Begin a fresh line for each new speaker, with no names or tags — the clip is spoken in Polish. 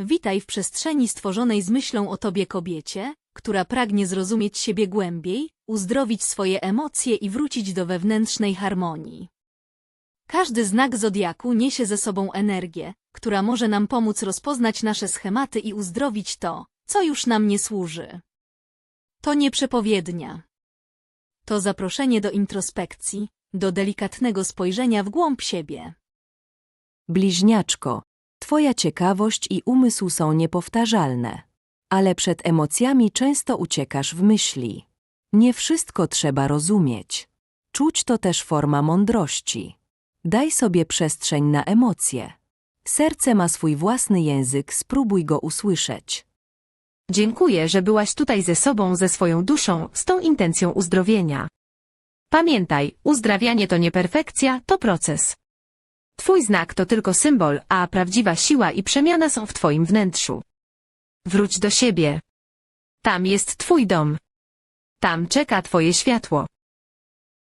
Witaj w przestrzeni stworzonej z myślą o tobie kobiecie, która pragnie zrozumieć siebie głębiej, uzdrowić swoje emocje i wrócić do wewnętrznej harmonii. Każdy znak zodiaku niesie ze sobą energię, która może nam pomóc rozpoznać nasze schematy i uzdrowić to, co już nam nie służy. To nie przepowiednia. To zaproszenie do introspekcji, do delikatnego spojrzenia w głąb siebie.
Bliźniaczko, twoja ciekawość i umysł są niepowtarzalne. Ale przed emocjami często uciekasz w myśli. Nie wszystko trzeba rozumieć. Czuć to też forma mądrości. Daj sobie przestrzeń na emocje. Serce ma swój własny język, spróbuj go usłyszeć.
Dziękuję, że byłaś tutaj ze sobą, ze swoją duszą, z tą intencją uzdrowienia. Pamiętaj, uzdrawianie to nie perfekcja, to proces. Twój znak to tylko symbol, a prawdziwa siła i przemiana są w Twoim wnętrzu. Wróć do siebie. Tam jest Twój dom. Tam czeka Twoje światło.